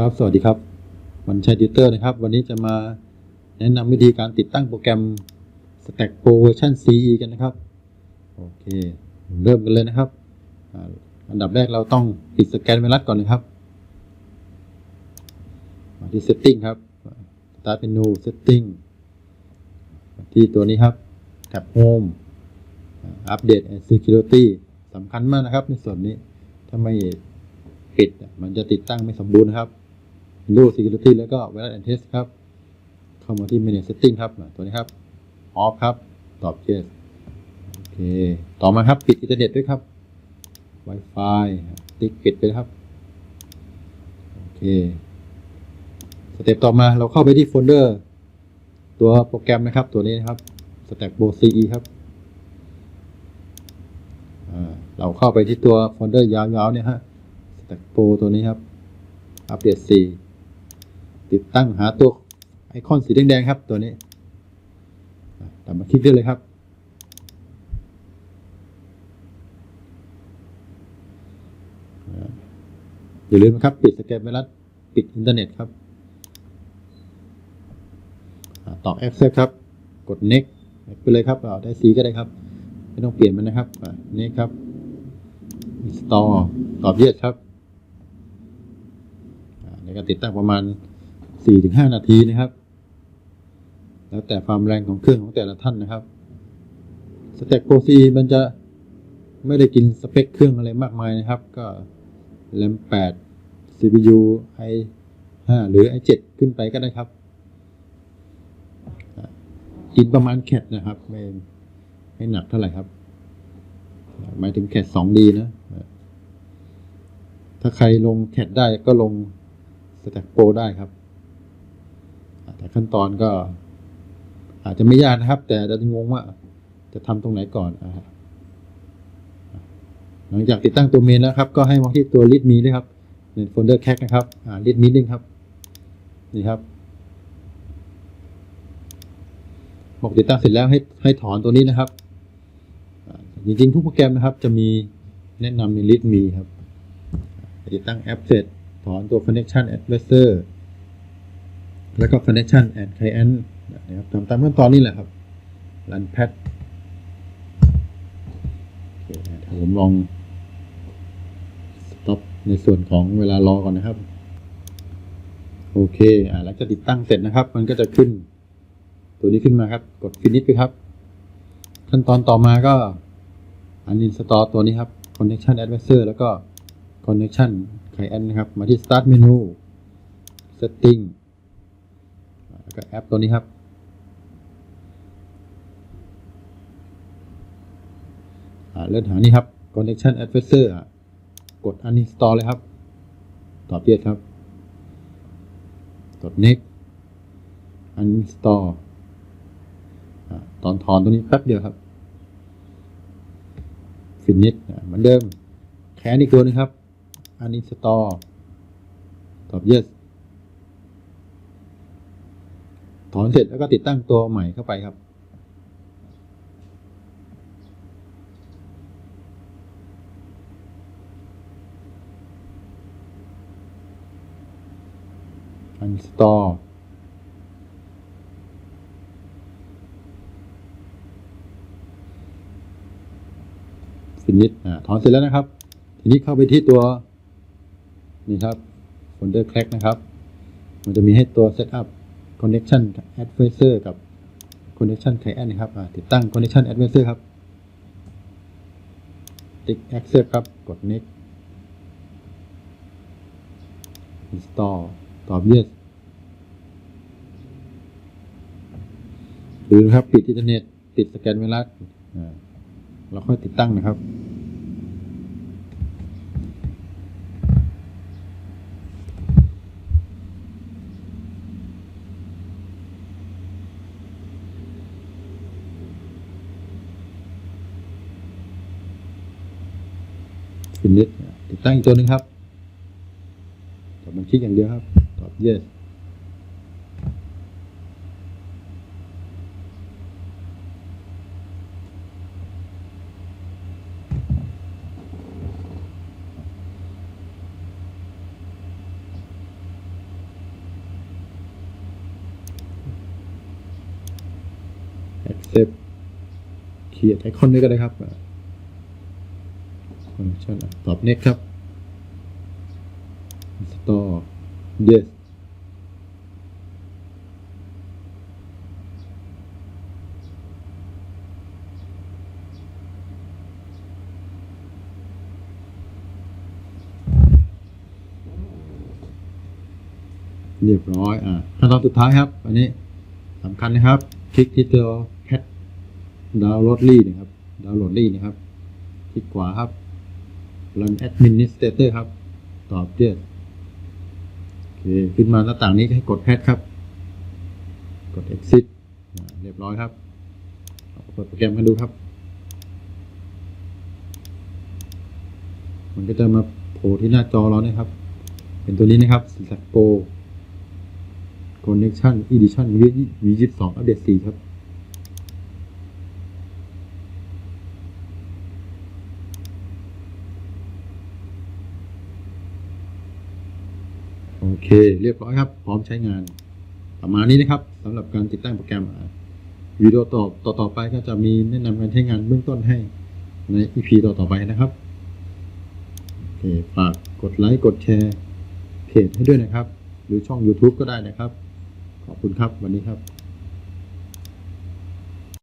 ครับ สวัสดีครับวันชัยติวเตอร์นะครับ วันนี้จะมาแนะนำวิธีการติดตั้งโปรแกรม Stack Pro เวอร์ชัน CE กันนะครับ โอเค เริ่มกันเลยนะครับ อันดับแรกเราต้องปิดสแกนไวรัสก่อนนะครับ มาที่ Setting ครับ Start Menu Setting ที่ตัวนี้ครับ แท็บ Home Update and Security สำคัญมากนะครับในส่วนนี้ ถ้าไม่ปิดมันจะติดตั้งไม่สมบูรณ์นะครับ Windows Security แล้วก็ Virus and Test ครับ เข้ามาที่ Manage Setting ครับอะตัวนี้ครับ Off ครับ ตอบ Yes โอเค ต่อมาครับ ปิดอินเทอร์เน็ตด้วยครับ Wi-Fi ติ๊กปิดไปครับ โอเค สเต็ปต่อมาเราเข้าไปที่โฟลเดอร์ ตัวโปรแกรมนะครับ ตัวนี้นะครับ Stack Pro CE ครับอ่าเราเข้าไปที่ตัวโฟลเดอร์ยาวๆเนี่ยฮะ Stack Pro ตัวนี้ครับ อัปเดต4 ติดตั้งหาตัวไอคอนสีแดงๆครับตัวนี้ตามมาคลิกได้เลยครับ อย่าลืมนะครับ ปิดสแกนไวรัสปิดอินเทอร์เน็ตครับต่อ Access ครับ กด Next ไปเลยครับเอาได้สีก็ได้ครับ ไม่ต้องเปลี่ยนมันนะครับอ่า Next ครับ Install ตอบ Yes ครับในการติดตั้งประมาณ 4-5นาทีนะครับ แล้วแต่ความแรงของเครื่องของแต่ละท่านนะครับ Stack Pro C มันจะไม่ได้กินสเปคเครื่องอะไรมากมายนะครับ ก็ RAM 8 CPU i 5 หรือ i 7 ขึ้นไปก็ได้ครับอินประมาณแคดนะครับ ไม่ไม่หนักเท่าไหร่ครับหมายถึงแคด 2D นะ ถ้าใครลงแคดได้ก็ลง Stack Pro ได้ครับ แต่ขั้นตอนก็ อาจจะไม่ยากนะครับ แต่จะงงว่า จะทำตรงไหนก่อนอ่าหลังจากติดตั้งตัวเมนแล้วครับ ก็ให้มาที่ตัว read me ด้วยครับในโฟลเดอร์แค c นะครับอ่า read me นึงครับ นี่ครับบอกติดตั้งเสร็จแล้วให้ให้ถอนตัวนี้นะครับจริงๆทุกโปรแกรมนะครับ จะมีแนะนำใน read me ครับ ติดตั้งแอปเสร็จ ถอนตัว connection advisor แล้วก็ connection and client นะครับทำตามขั้นตอนนี้แหละครับ run pat โอเคนะถ้าผมลอง stop ในส่วนของเวลารอก่อนนะครับ โอเค อ่าหลังจากติดตั้งเสร็จนะครับ มันก็จะขึ้น ตัวนี้ขึ้นมาครับ กด finish ไปครับ ขั้นตอนต่อมาก็ uninstall ตัวนี้ครับ connection advisor แล้วก็ connection client นะครับ มาที่ start menu setting แล้วก็แอปตัวนี้ครับ เลื่อนหานี่ครับ connection advisor กด uninstall เลยครับตอบ yes ครับ กด next uninstall อตอนถอนตัวนี้แป๊บเดียวครับ finish เหมือนเดิม แค่อีกตัวนึงครับ uninstall ตอบ yes ถอนเสร็จแล้วก็ติดตั้งตัวใหม่เข้าไปครับ uninstall ฟินิชอ่าถอนเสร็จแล้วนะครับ ทีนี้เข้าไปที่ตัว นี่ครับ folder crack นะครับ มันจะมีให้ตัว setup connection advisor กับ connection client นะครับติดตั้ง connection advisor ครับ ติ๊ก accept ครับ กด next install ตอบ yes ดูนะครับ ปิดอินเทอร์เน็ตปิดสแกนไวรัสเราค่อยติดตั้งนะครับ คุนิดติดตั้งอีกตัวหนึ่งครับตอบมันคลิกอย่างเดียวครับ ตอบ yes accept เขียนไอคอนด้วยก็ได้ครับ ฟังก์ชันตอบ next ครับ install yes เรียบร้อย อ่าขั้นตอนสุดท้ายครับ อันนี้สำคัญนะครับ คลิกที่ตัวแ a ทดาวน์โหลดลี่นะครับ ดาวน์โหลดลี่นะครับ คลิกขวาครับ run administrator ครับ ตอบ yes โอเค ขึ้นมาหน้าต่างนี้ให้กด add ครับ กด exit เรียบร้อยครับเปิดโปรแกรมกันดูครับ มันก็จะมาโผล่ที่หน้าจอเราเนี่ยครับ เป็นตัวนี้นะครับ s l a c k Pro Connection Edition V 22อัปเดต4ครับ โอเค เรียบร้อยครับ พร้อมใช้งาน ประมาณนี้นะครับสำหรับการติดตั้งโปรแกรมวิดีโอต่อต่อตอไปก็จะมีแนะนำการใช้งานเบื้องต้นให้ใน EP ต่อต่อไปนะครับโอเคฝากกดไลค์กดแชร์เพจให้ด้วยนะครับ หรือช่อง YouTube ก็ได้นะครับ ขอบคุณครับวันนี้ครับ